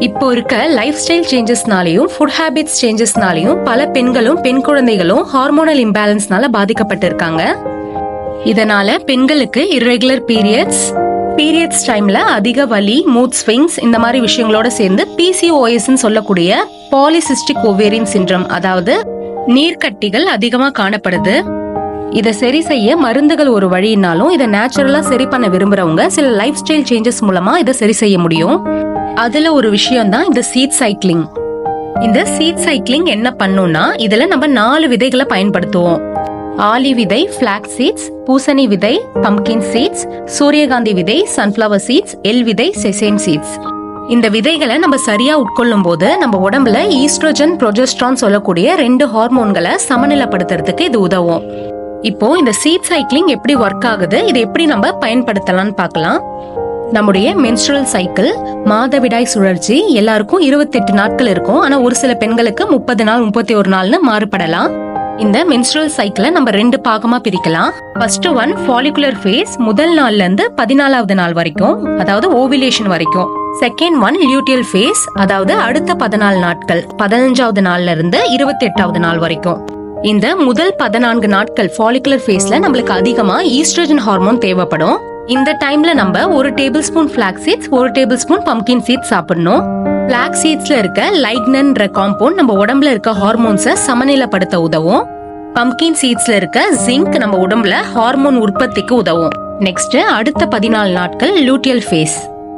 இப்போ இருக்க life style சேஞ்சஸ்னாலையும் ஃபுட் ஹேபிட்ஸ் சேஞ்சஸ்னாலையும் பல பெண்களும் பெண் குழந்தைகளும் ஹார்மோனல் இம்பேலன்ஸ்னால பாதிக்கப்பட்டிருக்காங்க. இதனால பெண்களுக்கு இரெகுலர் பீரியட்ஸ் பீரியட்ஸ் டைம்ல அதிக வலி மூட் ஸ்விங்ஸ் இந்த மாதிரி விஷயங்களோட சேர்ந்து பிசிஓஎஸ் சொல்லக்கூடிய பாலிசிஸ்டிக் ஓவேரியன் சிண்ட்ரம் அதாவது நீர்க்கட்டிகள் அதிகமாக காணப்படுது. இதை சரி செய்ய மருந்துகள் ஒரு வழினாலும் இதை நேச்சுரலா சரி பண்ண விரும்புறவங்க சில லைஃப் ஸ்டைல் சேஞ்சஸ் மூலமா இதை சரி செய்ய முடியும். அதுல ஒரு விஷயம் தான் இந்த சீட் சைக்கிளிங் இந்த சீட் சைக்கிளிங் என்ன பண்ணும்னா இதுல நம்ம நாலு விதைகளை பயன்படுத்துவோம். ஆலி விதை பிளாக் சீட்ஸ் பூசணி விதை பம்கின் சீட்ஸ் சூரியகாந்தி விதை சன்ஃப்ளவர் சீட்ஸ் எல் விதை செசேம் சீட்ஸ் இந்த விதைகளை நம்ம சரியா உட்கொள்ளும் போது நம்ம உடம்புல ஈஸ்ட்ரோஜன் ப்ரொஜெஸ்ட்ரான் சொல்லக்கூடிய ரெண்டு ஹார்மோன்களை சமநிலைப்படுத்துறதுக்கு இது உதவும். இப்போ இந்த சீட் சைக்கிளிங் எப்படி ஒர்க் ஆகுது இது எப்படி நம்ம பயன்படுத்தலாம்னு பார்க்கலாம். நம்முடைய மென்ஸ்ட்ரல் சைக்கிள் மாதவிடாய் சுழற்சி எல்லாருக்கும் இருபத்தெட்டு நாட்கள் இருக்கும். ஆனா ஒரு சில பெண்களுக்கு முப்பது நாள் முப்பத்தி ஒரு நாள்னு மாறுபடலாம். இந்த மென்ஸ்ட்ரல் சைக்கிளை நம்ம ரெண்டு பாகமா பிரிக்கலாம். ஃபர்ஸ்ட் ஒன் ஃபாலிகுலர் ஃபேஸ் முதல் நாள்ல இருந்து பதினாலாவது நாள் வரைக்கும் அதாவது ஓவிலேஷன் வரைக்கும். செகண்ட் ஒன் லியூட்டியல் ஃபேஸ் அதாவது அடுத்த பதினாலு நாட்கள் பதினஞ்சாவது நாள்ல இருந்து இருபத்தி எட்டாவது நாள் வரைக்கும். இந்த முதல் பதினான்கு நாட்கள் ஃபாலிகுலர் ஃபேஸ்ல நம்மளுக்கு அதிகமா ஈஸ்ட்ரோஜன் ஹார்மோன் தேவைப்படும். இந்த டைம்ல நம்ம ஒரு டேபிள் ஸ்பூன் பிளாக் சீட்ஸ் ஒரு டேபிள் ஸ்பூன் பம்கின் சீட்ஸ் சாப்பிடணும். பிளாக் சீட்ஸ்ல இருக்க லைக்னன்ற காம்பவுண்ட் நம்ம உடம்புல இருக்க ஹார்மோன்ஸை சமநிலைப்படுத்த உதவும். பம்கின் சீட்ஸ்ல இருக்க ஜிங்க் நம்ம உடம்புல ஹார்மோன் உற்பத்திக்கு உதவும். நெக்ஸ்ட் அடுத்த பதினாலு நாட்கள் லூட்டியல் ஃபேஸ்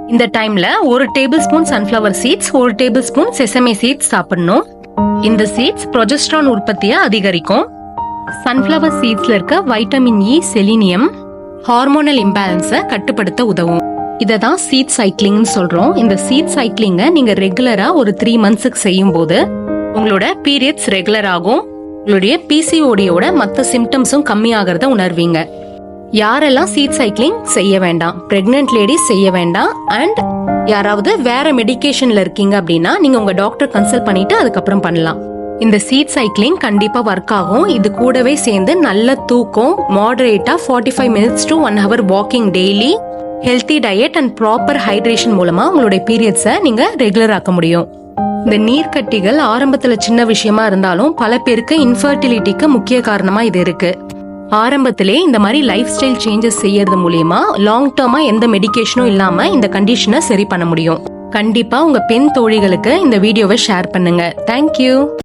இந்த டைம்ல ஒரு டேபிள் ஸ்பூன் சன்ஃபிளவர் சீட்ஸ் ஒரு டேபிள் ஸ்பூன் செசமே சீட்ஸ் சாப்பிடணும். இந்த சீட்ஸ் ப்ரொஜெஸ்ட்ரான் உற்பத்தியை அதிகரிக்கும். சன்ஃப்ளவர் சீட்ஸ்ல இருக்க வைட்டமின் இ செலினியம் ஹார்மோனல் இம்பேலன்ஸை கட்டுப்படுத்த உதவும். இதை தான் சீட் சைக்கிளிங்னு சொல்கிறோம் இந்த சீட் சைக்கிளிங்கை நீங்கள் ரெகுலராக ஒரு த்ரீ மந்த்ஸுக்கு செய்யும் போது உங்களோட பீரியட்ஸ் ரெகுலர் ஆகும். உங்களுடைய பிசிஓடியோட மற்ற சிம்டம்ஸும் கம்மியாகிறத உணர்வீங்க. யாரெல்லாம் சீட் சைக்கிளிங் செய்ய வேண்டாம் பிரெக்னென்ட் லேடிஸ் செய்ய வேண்டாம் அண்ட் யாராவது வேற மெடிக்கேஷன்ல இருக்கீங்க அப்படின்னா நீங்க உங்க டாக்டர் கன்சல்ட் பண்ணிட்டு அதுக்கப்புறம் பண்ணலாம். இந்த சீட் சைக்கிளிங் கண்டிப்பா ஒர்க் ஆகும். இது கூடவே சேர்ந்து நல்ல தூக்கம் மாடரேட்டா forty five minutes to one hour walking daily healthy diet and proper hydration மூலமா உங்களுடைய பீரியட்ஸை நீங்க ரெகுலர் ஆக்க முடியும். இந்த நீர்க்கட்டிகள் ஆரம்பத்துல சின்ன விஷயமா இருந்தாலும் பல பேருக்கு இன்ஃபர்டிலிட்டிக்கு முக்கிய காரணமா இது இருக்கு. ஆரம்பத்திலே இந்த மாதிரி லைஃப் ஸ்டைல் சேஞ்சஸ் செய்யறது மூலியமா லாங் டேர்மா எந்த மெடிகேஷனும் இல்லாம இந்த கண்டிஷனை சரி பண்ண முடியும். கண்டிப்பா உங்க பெண் தோழிகளுக்கு இந்த வீடியோவை ஷேர் பண்ணுங்க. தேங்க்யூ